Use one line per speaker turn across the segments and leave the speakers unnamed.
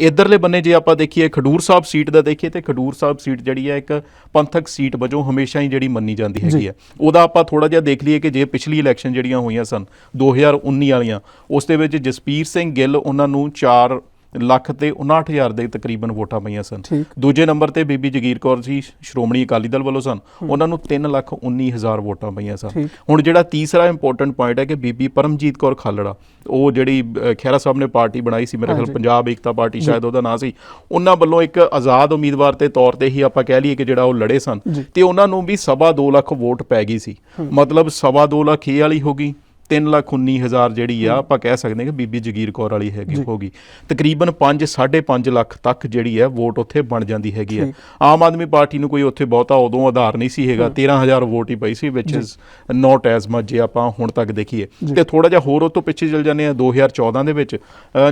ਇਧਰਲੇ ਬੰਨੇ ਜੇ ਆਪਾਂ ਦੇਖੀਏ ਖਡੂਰ ਸਾਹਿਬ ਸੀਟ ਦਾ ਦੇਖੀਏ ਤੇ ਖਡੂਰ ਸਾਹਿਬ ਸੀਟ ਜਿਹੜੀ ਹੈ ਇੱਕ ਪੰਥਕ ਸੀਟ ਵਜੋਂ ਹਮੇਸ਼ਾ ਹੀ ਜਿਹੜੀ ਮੰਨੀ ਜਾਂਦੀ ਹੈਗੀ ਹੈ। ਉਹਦਾ ਆਪਾਂ ਥੋੜਾ ਜਿਹਾ ਦੇਖ ਲਈਏ ਕਿ ਜੇ ਪਿਛਲੀ ਇਲੈਕਸ਼ਨ ਜਿਹੜੀਆਂ ਹੋਈਆਂ ਸਨ 2019 ਵਾਲੀਆਂ ਉਸ ਦੇ ਵਿੱਚ ਜਸਪੀਰ ਸਿੰਘ ਗਿੱਲ ਉਹਨਾਂ ਨੂੰ 4 ਲੱਖ ਤੇ 59000 ਦੇ ਤਕਰੀਬਨ ਵੋਟਾਂ ਪਈਆਂ ਸਨ। ਦੂਜੇ ਨੰਬਰ ਤੇ ਬੀਬੀ ਜਗੀਰ ਕੌਰ ਜੀ ਸ਼੍ਰੋਮਣੀ ਅਕਾਲੀ ਦਲ ਵੱਲੋਂ ਸਨ। ਉਹਨਾਂ ਨੂੰ 3 ਲੱਖ 19000 ਵੋਟਾਂ ਪਈਆਂ ਸਨ। ਹੁਣ ਜਿਹੜਾ ਤੀਸਰਾ ਇੰਪੋਰਟੈਂਟ ਪੁਆਇੰਟ ਹੈ ਕਿ ਬੀਬੀ ਪਰਮਜੀਤ ਕੌਰ ਖਾਲੜਾ ਉਹ ਜਿਹੜੀ ਅ, ਖਹਿਰਾ ਸਾਹਿਬ ਨੇ ਪਾਰਟੀ ਬਣਾਈ ਸੀ ਮੇਰੇ ਖਿਆਲ। ਪੰਜਾਬ ਏਕਤਾ ਪਾਰਟੀ ਸ਼ਾਇਦ ਉਹਦਾ ਨਾਂ ਸੀ। ਉਹਨਾਂ ਵੱਲੋਂ ਇੱਕ ਆਜ਼ਾਦ ਉਮੀਦਵਾਰ ਦੇ ਤੌਰ ਤੇ ਹੀ ਆਪਾਂ ਕਹਿ ਲਈਏ ਕਿ ਜਿਹੜਾ ਉਹ ਲੜੇ ਸਨ। ਤੇ ਉਹਨਾਂ ਨੂੰ ਵੀ ਸਵਾ 2 ਲੱਖ ਵੋਟ ਪੈ ਗਈ ਸੀ। ਮਤਲਬ ਸਵਾ 2 ਲੱਖ ਇਹ ਵਾਲੀ ਹੋ ਗਈ। 3 ਲੱਖ 19 ਹਜ਼ਾਰ ਜਿਹੜੀ ਆ ਆਪਾਂ ਕਹਿ ਸਕਦੇ ਹਾਂ ਕਿ ਬੀਬੀ ਜਗੀਰ ਕੌਰ ਵਾਲੀ ਹੈਗੀ ਹੋ ਗਈ ਤਕਰੀਬਨ 5 5.5 ਲੱਖ ਤੱਕ ਜਿਹੜੀ ਹੈ ਵੋਟ ਉੱਥੇ ਬਣ ਜਾਂਦੀ ਹੈਗੀ ਹੈ ਆਮ ਆਦਮੀ ਪਾਰਟੀ ਨੂੰ ਕੋਈ ਉੱਥੇ ਬਹੁਤਾ ਉਦੋਂ ਆਧਾਰ ਨਹੀਂ ਸੀ ਹੈਗਾ। 13000 ਵੋਟ ਹੀ ਪਈ ਸੀ ਵਿਚ ਇਜ਼ ਨਾਟ ਐਸ ਮਚ ਜੇ ਆਪਾਂ ਹੁਣ ਤੱਕ ਦੇਖੀਏ। ਤੇ ਥੋੜਾ ਜਿਹਾ ਹੋਰ ਉਹ ਤੋਂ ਪਿੱਛੇ ਚਲ ਜਾਂਦੇ ਆ 2014 ਦੇ ਵਿੱਚ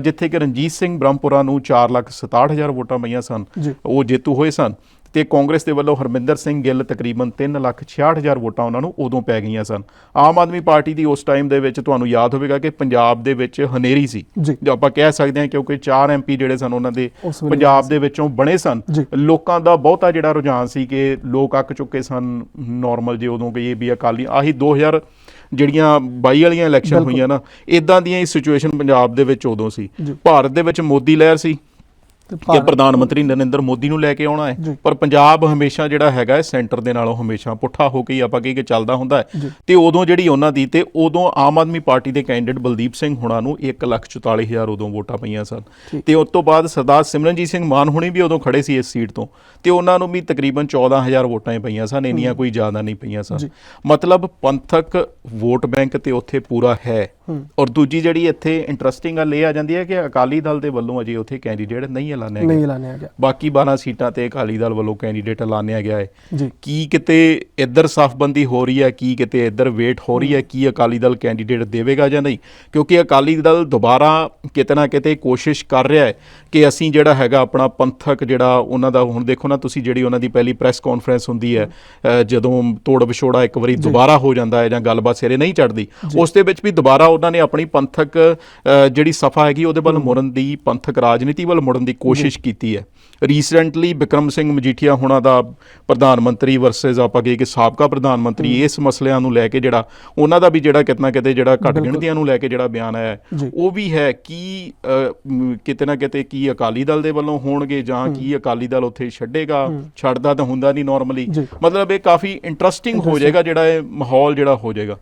ਜਿੱਥੇ ਕਿ ਰਣਜੀਤ ਸਿੰਘ ਬ੍ਰਹਮਪੁਰਾ ਨੂੰ 4 ਲੱਖ 67000 ਵੋਟਾਂ ਪਈਆਂ ਸਨ। ਉਹ ਜੇਤੂ ਹੋਏ ਸਨ। ਤੇ ਕਾਂਗਰਸ ਦੇ ਵੱਲੋਂ ਹਰਮਿੰਦਰ ਸਿੰਘ ਗਿੱਲ ਤਕਰੀਬਨ 3 ਲੱਖ 66000 ਵੋਟਾਂ ਉਹਨਾਂ ਨੂੰ ਉਦੋਂ ਪੈ ਗਈਆਂ ਸਨ ਆਮ ਆਦਮੀ ਪਾਰਟੀ ਦੀ ਉਸ ਟਾਈਮ ਦੇ ਵਿੱਚ ਤੁਹਾਨੂੰ ਯਾਦ ਹੋਵੇਗਾ ਕਿ ਪੰਜਾਬ ਦੇ ਵਿੱਚ ਹਨੇਰੀ ਸੀ
ਜੀ।
ਆਪਾਂ ਕਹਿ ਸਕਦੇ ਹਾਂ ਕਿਉਂਕਿ 4 ਐਮਪੀ ਜਿਹੜੇ ਸਨ ਉਹਨਾਂ ਦੇ ਪੰਜਾਬ ਦੇ ਵਿੱਚੋਂ ਬਣੇ ਸਨ। ਲੋਕਾਂ ਦਾ ਬਹੁਤਾ ਜਿਹੜਾ ਰੁਝਾਨ ਸੀ ਕਿ ਲੋਕ ਅੱਕ ਚੁੱਕੇ ਸਨ ਨਾਰਮਲ ਜੇ ਉਦੋਂ ਕਿ ਇਹ ਵੀ ਅਕਾਲੀ ਆਹੀ 2000 ਜਿਹੜੀਆਂ 22 ਵਾਲੀਆਂ ਇਲੈਕਸ਼ਨ। ਹੋਈਆਂ ਨਾ ਇਦਾਂ ਦੀਆਂ ਹੀ ਸਿਚੁਏਸ਼ਨ ਪੰਜਾਬ ਦੇ ਵਿੱਚ ਉਦੋਂ ਸੀ। ਭਾਰਤ ਦੇ ਵਿੱਚ ਮੋਦੀ ਲਹਿਰ ਸੀ ਕਿ ਪ੍ਰਧਾਨ ਮੰਤਰੀ ਨਰਿੰਦਰ ਮੋਦੀ ਨੂੰ ਲੈ ਕੇ ਆਉਣਾ। ਹੈ ਪਰ ਪੰਜਾਬ ਹਮੇਸ਼ਾ ਜਿਹੜਾ ਹੈਗਾ ਹੈ ਸੈਂਟਰ ਦੇ ਨਾਲੋਂ ਹਮੇਸ਼ਾ ਪੁੱਠਾ ਹੋ ਕੇ ਹੀ ਆਪਾਂ ਕਹੀ ਕਿ ਚੱਲਦਾ ਹੁੰਦਾ ਹੈ। ਤੇ ਉਦੋਂ ਜਿਹੜੀ ਉਹਨਾਂ ਦੀ ਤੇ ਉਦੋਂ ਆਮ ਆਦਮੀ ਪਾਰਟੀ ਦੇ ਕੈਂਡੀਡੇਟ ਬਲਦੀਪ ਸਿੰਘ ਹੁਣਾਂ ਨੂੰ 144000 ਉਦੋਂ ਵੋਟਾਂ ਪਈਆਂ ਸਨ। ਤੇ ਉਸ ਤੋਂ ਬਾਅਦ ਸਰਦਾਰ ਸਿਮਰਨਜੀਤ ਸਿੰਘ ਮਾਨ ਹੁਣੀ ਵੀ ਉਦੋਂ ਖੜੇ ਸੀ ਇਸ ਸੀਟ ਤੋਂ ਤੇ ਉਹਨਾਂ ਨੂੰ ਵੀ ਤਕਰੀਬਨ 14000 ਵੋਟਾਂ ਪਈਆਂ ਸਨ ਇੰਨੀਆਂ ਕੋਈ ਜ਼ਿਆਦਾ ਨਹੀਂ ਪਈਆਂ ਸਨ। ਮਤਲਬ ਪੰਥਕ ਵੋਟ ਬੈਂਕ ਤੇ ਉੱਥੇ ਪੂਰਾ ਹੂੰ। ਔਰ ਦੂਜੀ ਜਿਹੜੀ ਇੱਥੇ ਇੰਟਰਸਟਿੰਗ ਗੱਲ ਇਹ ਆ ਜਾਂਦੀ ਹੈ ਕਿ ਅਕਾਲੀ ਦਲ ਦੇ ਵੱਲੋਂ ਅਜੇ ਉੱਥੇ ਕੈਂਡੀਡੇਟ ਨਹੀਂ ਐਲਾਨਿਆ ਗਿਆ।
ਨਹੀਂ ਐਲਾਨਿਆ ਗਿਆ।
ਬਾਕੀ 12 ਸੀਟਾਂ ਤੇ ਅਕਾਲੀ ਦਲ ਵੱਲੋਂ ਕੈਂਡੀਡੇਟ ਐਲਾਨਿਆ ਗਿਆ ਹੈ।
ਜੀ।
ਕੀ ਕਿਤੇ ਇੱਧਰ ਸਾਫਬੰਦੀ ਹੋ ਰਹੀ ਹੈ ਕੀ ਕਿਤੇ ਇੱਧਰ ਵੇਟ ਹੋ ਰਹੀ ਹੈ ਕੀ ਅਕਾਲੀ ਦਲ ਕੈਂਡੀਡੇਟ ਦੇਵੇਗਾ ਜਾਂ ਨਹੀਂ? ਕਿਉਂਕਿ ਅਕਾਲੀ ਦਲ ਦੁਬਾਰਾ ਕਿਤੇ ਨਾ ਕਿਤੇ ਕੋਸ਼ਿਸ਼ ਕਰ ਰਿਹਾ ਹੈ ਕਿ ਅਸੀਂ ਜਿਹੜਾ ਹੈਗਾ ਆਪਣਾ ਪੰਥਕ ਜਿਹੜਾ ਉਹਨਾਂ ਦਾ ਹੁਣ ਦੇਖੋ ਨਾ ਤੁਸੀਂ ਜਿਹੜੀ ਉਹਨਾਂ ਦੀ ਪਹਿਲੀ ਪ੍ਰੈਸ ਕਾਨਫਰੰਸ ਹੁੰਦੀ ਹੈ ਜਦੋਂ ਤੋੜ ਵਿਛੋੜਾ ਇੱਕ ਵਾਰੀ ਦੁਬਾਰਾ ਹੋ ਜਾਂਦਾ ਹੈ ਜਾਂ ਗੱਲਬਾਤ ਸਿਰੇ ਨਹੀਂ ਚੜਦੀ ਉਸ ਦੇ ਵਿੱਚ ਵੀ ਦੁਬਾਰਾ ਉਹਨਾਂ ਨੇ ਆਪਣੀ ਪੰਥਕ ਜਿਹੜੀ ਸਫਾ ਹੈਗੀ ਉਹਦੇ ਵੱਲ ਮੁੜਨ ਦੀ ਪੰਥਕ ਰਾਜਨੀਤੀ ਵੱਲ ਮੁੜਨ ਦੀ ਕੋਸ਼ਿਸ਼ ਕੀਤੀ ਹੈ। ਰੀਸੈਂਟਲੀ ਵਿਕਰਮ ਸਿੰਘ ਮਜੀਠੀਆ ਹੁਣਾਂ ਦਾ ਪ੍ਰਧਾਨ ਮੰਤਰੀ ਵਰਸਸ ਆਪਾਂ ਕਹੀਏ ਕਿ ਸਾਬਕਾ ਪ੍ਰਧਾਨ ਮੰਤਰੀ ਇਸ ਮਸਲਿਆਂ ਨੂੰ ਲੈ ਕੇ ਜਿਹੜਾ ਉਹਨਾਂ ਦਾ ਵੀ ਜਿਹੜਾ ਕਿਤਨਾ ਕਿਤੇ ਜਿਹੜਾ ਘੱਟ। ਗਿਣਤੀਆਂ ਨੂੰ ਲੈ ਕੇ ਜਿਹੜਾ ਬਿਆਨ ਆਇਆ। ਉਹ ਵੀ ਹੈ ਕਿ ਕਿਤੇ ਨਾ ਕਿਤੇ ਕੀ ਅਕਾਲੀ ਦਲ ਦੇ ਵੱਲੋਂ ਹੋਣਗੇ ਜਾਂ ਕੀ ਅਕਾਲੀ ਦਲ ਉੱਥੇ ਛੱਡੇਗਾ ਛੱਡਦਾ ਤਾਂ ਹੁੰਦਾ ਨਹੀਂ ਨਾਰਮਲੀ। ਮਤਲਬ ਇਹ ਕਾਫੀ ਇੰਟਰਸਟਿੰਗ ਹੋ ਜਾਏਗਾ ਜਿਹੜਾ ਇਹ ਮਾਹੌਲ ਜਿਹੜਾ ਹੋ ਜਾਏਗਾ।